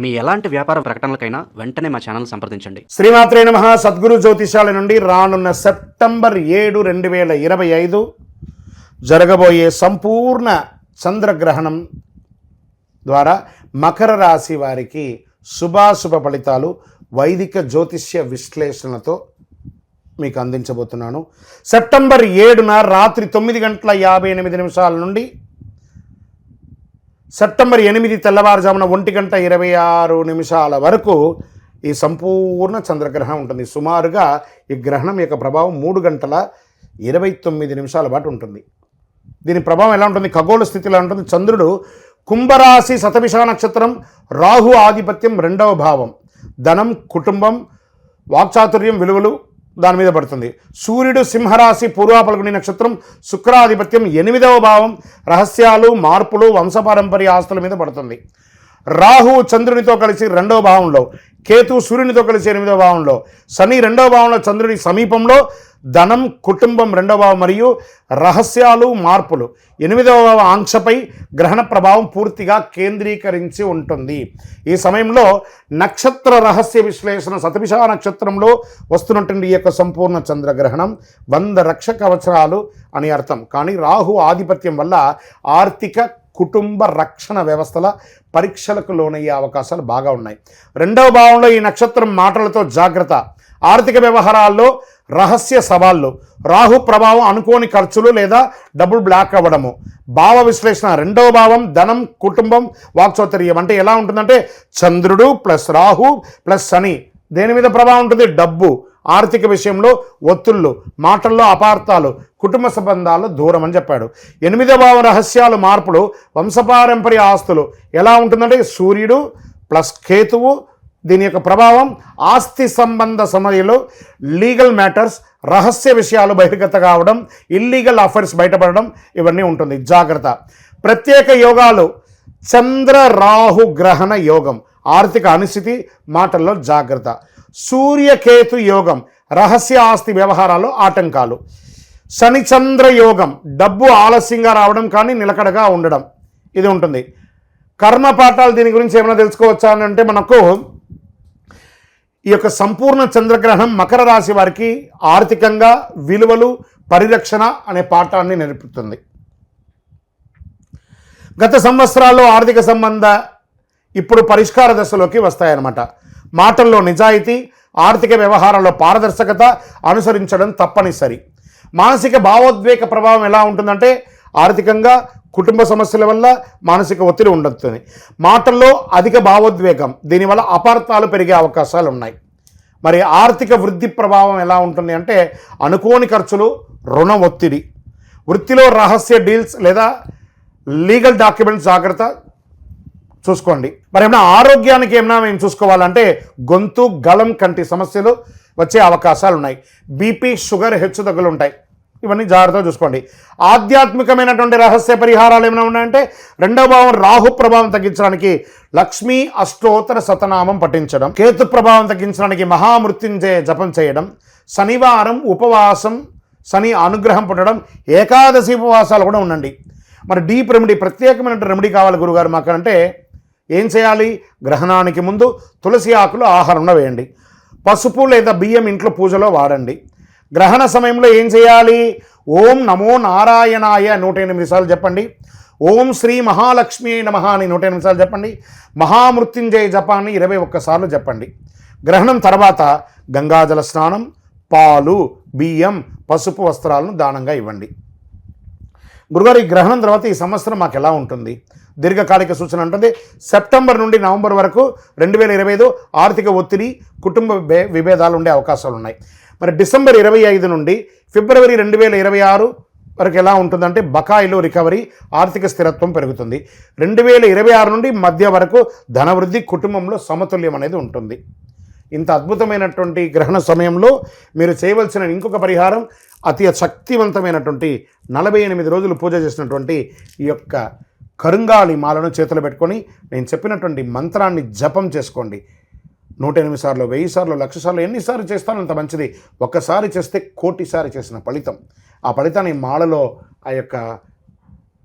మీ ఎలాంటి వ్యాపార ప్రకటనలకైనా వెంటనే మా ఛానల్ సంప్రదించండి. శ్రీమాత్రే నమ. సద్గురు జ్యోతిషాల నుండి రానున్న సెప్టెంబర్ ఏడు రెండు వేల ఇరవై ఐదు జరగబోయే సంపూర్ణ చంద్రగ్రహణం ద్వారా మకర రాశి వారికి శుభాశుభ ఫలితాలు వైదిక జ్యోతిష్య విశ్లేషణతో మీకు అందించబోతున్నాను. సెప్టెంబర్ ఏడున రాత్రి తొమ్మిది గంటల యాభై ఎనిమిది నిమిషాల నుండి సెప్టెంబర్ ఎనిమిది తెల్లవారుజామున ఒంటి గంట ఇరవై ఆరు నిమిషాల వరకు ఈ సంపూర్ణ చంద్రగ్రహణం ఉంటుంది. సుమారుగా ఈ గ్రహణం యొక్క ప్రభావం మూడు గంటల ఇరవై తొమ్మిది నిమిషాల పాటు ఉంటుంది. దీని ప్రభావం ఎలా ఉంటుంది? ఖగోళ స్థితిలో ఉంటుంది. చంద్రుడు కుంభరాశి శతభిష నక్షత్రం రాహు ఆధిపత్యం రెండవ భావం. ధనం కుటుంబం వాక్చాతుర్యం విలువలు దాని మీద పడుతుంది. సూర్యుడు సింహరాశి పూర్వాపలగుని నక్షత్రం శుక్రాధిపత్యం ఎనిమిదవ భావం రహస్యాలు మార్పులు వంశపారంపర్య ఆస్తుల మీద పడుతుంది. రాహు చంద్రునితో కలిసి రెండవ భావంలో కేతు సూర్యునితో కలిసి ఎనిమిదవ భావంలో శని రెండవ భావంలో చంద్రుని సమీపంలో ధనం కుటుంబం రెండవ మరియు రహస్యాలు మార్పులు. ఎనిమిదవ ఆంక్షపై గ్రహణ ప్రభావం పూర్తిగా కేంద్రీకరించి ఉంటుంది. ఈ సమయంలో నక్షత్ర రహస్య విశ్లేషణ శతభిష నక్షత్రంలో వస్తున్నటువంటి ఈ యొక్క సంపూర్ణ చంద్రగ్రహణం వంద రక్ష కవచరాలు అని అర్థం. కానీ రాహు ఆధిపత్యం వల్ల ఆర్థిక కుటుంబ రక్షణ వ్యవస్థల పరీక్షలకు లోనయ్యే అవకాశాలు బాగా ఉన్నాయి. రెండవ భావంలో ఈ నక్షత్రం మాటలతో జాగ్రత్త. ఆర్థిక వ్యవహారాల్లో రహస్య సవాళ్ళు. రాహు ప్రభావం అనుకోని ఖర్చులు లేదా డబుల్ బ్లాక్ అవ్వడము. భావ విశ్లేషణ రెండవ భావం ధనం కుటుంబం వాక్చోతర్యం. అంటే ఎలా ఉంటుందంటే చంద్రుడు ప్లస్ రాహు ప్లస్ శని. దేని మీద ప్రభావం ఉంటుంది? డబ్బు. ఆర్థిక విషయంలో ఒత్తుళ్ళు మాటల్లో అపార్థాలు కుటుంబ సంబంధాలు దూరం అని చెప్పాడు. ఎనిమిదవ భావం రహస్యాలు మార్పులు వంశపారంపర్య ఆస్తులు. ఎలా ఉంటుందంటే సూర్యుడు ప్లస్ కేతువు దీని యొక్క ప్రభావం ఆస్తి సంబంధ సమయంలో లీగల్ మ్యాటర్స్ రహస్య విషయాలు బహిర్గత కావడం ఇల్లీగల్ అఫైర్స్ బయటపడడం ఇవన్నీ ఉంటుంది. జాగ్రత్త. ప్రత్యేక యోగాలు చంద్ర రాహు గ్రహణ యోగం ఆర్థిక అనిశ్చితి మాటల్లో జాగ్రత్త. సూర్యకేతు యోగం రహస్య ఆస్తి వ్యవహారాల్లో ఆటంకాలు. శనిచంద్ర యోగం డబ్బు ఆలస్యంగా రావడం కానీ నిలకడగా ఉండడం. ఇది ఉంటుంది. కర్మ పాఠాలు దీని గురించి ఏమైనా తెలుసుకోవచ్చా అని అంటే మనకు ఈ యొక్క సంపూర్ణ చంద్రగ్రహణం మకర రాశి వారికి ఆర్థికంగా విలువలు పరిరక్షణ అనే పాఠాన్ని నేర్పుతుంది. గత సంవత్సరాల్లో ఆర్థిక సంబంధ ఇప్పుడు పరిష్కార దశలోకి వస్తాయన్నమాట. మాటల్లో నిజాయితీ ఆర్థిక వ్యవహారంలో పారదర్శకత అనుసరించడం తప్పనిసరి. మానసిక భావోద్వేగ ప్రభావం ఎలా ఉంటుందంటే ఆర్థికంగా కుటుంబ సమస్యల వల్ల మానసిక ఒత్తిడి ఉండొస్తుంది మాటల్లో అధిక భావోద్వేగం దీనివల్ల అపార్థాలు పెరిగే అవకాశాలు ఉన్నాయి మరి ఆర్థిక వృద్ధి ప్రభావం ఎలా ఉంటుంది అంటే అనుకోని ఖర్చులు రుణ ఒత్తిడి. వృత్తిలో రహస్య డీల్స్ లేదా లీగల్ డాక్యుమెంట్స్ జాగ్రత్త చూసుకోండి. మరి ఏమైనా ఆరోగ్యానికి ఏమైనా మేము చూసుకోవాలంటే గొంతు గలం కంటి సమస్యలు వచ్చే అవకాశాలు ఉన్నాయి బీపీ షుగర్ హెచ్చుతగ్గులు ఉంటాయి ఇవన్నీ జాగ్రత్తగా చూసుకోండి. ఆధ్యాత్మికమైనటువంటి రహస్య పరిహారాలు ఏమైనా ఉన్నాయంటే రెండవ భావం రాహు ప్రభావం తగ్గించడానికి లక్ష్మీ అష్టోత్తర శతనామం పఠించడం కేతు ప్రభావం తగ్గించడానికి మహామృత్యుంజయ జపం చేయడం శనివారం ఉపవాసం శని అనుగ్రహం పుట్టడం ఏకాదశి ఉపవాసాలు కూడా ఉండండి. మరి డీప్ రెమెడీ ప్రత్యేకమైన రెమెడీ కావాలి గురుగారు మాకంటే ఏం చేయాలి? గ్రహణానికి ముందు తులసి ఆకులు ఆహారంలో వేయండి. పసుపు లేదా బియ్యం ఇంట్లో పూజలో వాడండి. గ్రహణ సమయంలో ఏం చేయాలి? ఓం నమో నారాయణాయ నూట ఎనిమిది సార్లు చెప్పండి. ఓం శ్రీ మహాలక్ష్మి నమ అని నూట ఎనిమిది సార్లు చెప్పండి. మహామృత్యుంజయ జపాన్ని ఇరవై ఒక్కసార్లు చెప్పండి. గ్రహణం తర్వాత గంగాజల స్నానం పాలు బియ్యం పసుపు వస్త్రాలను దానంగా ఇవ్వండి. గురుగారు ఈ గ్రహణం తర్వాత ఈ సంవత్సరం మాకు ఎలా ఉంటుంది? దీర్ఘకాలిక సూచన ఉంటుంది సెప్టెంబర్ నుండి నవంబర్ వరకు రెండు వేల ఇరవై ఐదు ఆర్థిక ఒత్తిడి కుటుంబ విభేదాలు ఉండే అవకాశాలు ఉన్నాయి. మరి డిసెంబర్ ఇరవై ఐదు నుండి ఫిబ్రవరి రెండు వేల ఇరవై ఆరు వరకు ఎలా ఉంటుందంటే బకాయిలో రికవరీ ఆర్థిక స్థిరత్వం పెరుగుతుంది. రెండు వేల ఇరవై ఆరు నుండి మధ్య వరకు ధనవృద్ధి కుటుంబంలో సమతుల్యం అనేది ఉంటుంది. ఇంత అద్భుతమైనటువంటి గ్రహణ సమయంలో మీరు చేయవలసిన ఇంకొక పరిహారం అతి శక్తివంతమైనటువంటి నలభై ఎనిమిది రోజులు పూజ చేసినటువంటి ఈ యొక్క కరుంగాలి మాలను చేతులు పెట్టుకొని నేను చెప్పినటువంటి మంత్రాన్ని జపం చేసుకోండి. నూట ఎనిమిది సార్లు వెయ్యి సార్లు లక్ష సార్లు ఎన్నిసార్లు చేస్తానో అంత మంచిది. ఒక్కసారి చేస్తే కోటిసారి చేసిన ఫలితం. ఆ ఫలితాన్ని మాలలో ఆ యొక్క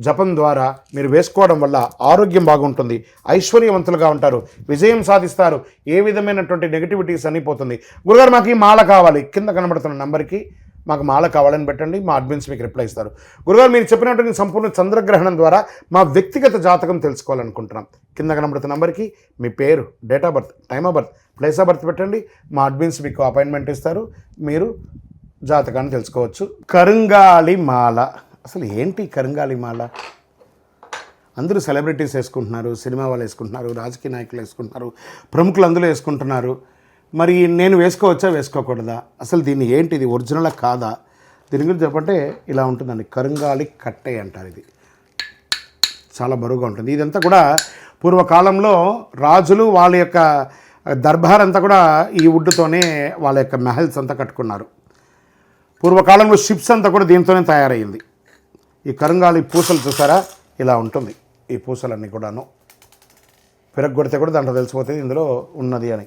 జపం ద్వారా మీరు వేసుకోవడం వల్ల ఆరోగ్యం బాగుంటుంది. ఐశ్వర్యవంతులుగా ఉంటారు. విజయం సాధిస్తారు. ఏ విధమైనటువంటి నెగిటివిటీస్ అన్నీ పోతుంది గురుగారు మాకు ఈ మాల కావాలి. కింద కనబడుతున్న నంబర్కి మాకు మాల కావాలని పెట్టండి మా అడ్మిన్స్ మీకు రిప్లై ఇస్తారు. గురుగారు మీరు చెప్పినటువంటి సంపూర్ణ చంద్రగ్రహణం ద్వారా మా వ్యక్తిగత జాతకం తెలుసుకోవాలనుకుంటున్నాం. కింద కనబడుతున్న నంబర్కి మీ పేరు date of birth time of birth place of birth పెట్టండి. మా అడ్మిన్స్ మీకు అపాయింట్మెంట్ ఇస్తారు. మీరు జాతకాన్ని తెలుసుకోవచ్చు. కరుంగాలి మాల. అసలు ఏంటి కరుంగాలి మాల? అందరూ సెలబ్రిటీస్ వేసుకుంటున్నారు సినిమా వాళ్ళు వేసుకుంటున్నారు రాజకీయ నాయకులు వేసుకుంటున్నారు ప్రముఖులు అందులో వేసుకుంటున్నారు. మరి నేను వేసుకోవచ్చా వేసుకోకూడదా? అసలు దీన్ని ఏంటి ఇది ఒరిజినల్ కాదా? దీని గురించి చెప్పంటే ఇలా ఉంటుందండి. కరుంగాలి కట్టే అంటారు ఇది. చాలా బరువుగా ఉంటుంది. ఇదంతా కూడా పూర్వకాలంలో రాజులు వాళ్ళ యొక్క దర్బార్ అంతా కూడా ఈ వుడ్తోనే వాళ్ళ యొక్క మెహల్స్ అంతా కట్టుకున్నారు. పూర్వకాలంలో షిప్స్ అంతా కూడా దీంతోనే తయారయ్యింది. ఈ కరుంగాలి పూసలు చూసారా? ఇలా ఉంటుంది. ఈ పూసలన్నీ కూడాను. పిరగొడితే కూడా దాంట్లో తెలిసిపోతుంది ఇందులో ఉన్నది అని.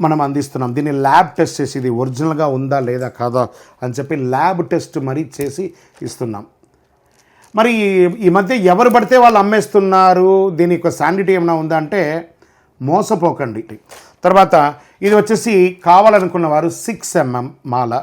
మనం అందిస్తున్నాం. దీన్ని ల్యాబ్ టెస్ట్ చేసి ఇది ఒరిజినల్గా ఉందా లేదా కాదా అని చెప్పి ల్యాబ్ టెస్ట్ మరీ చేసి ఇస్తున్నాం. మరి ఈ- ఈ మధ్య ఎవరు పడితే వాళ్ళు అమ్మేస్తున్నారు? దీని యొక్క శాండిటీ ఏమైనా ఉందా అంటే మోసపోకండి. తర్వాత ఇది వచ్చేసి కావాలనుకున్న వారు సిక్స్ ఎంఎం మాల.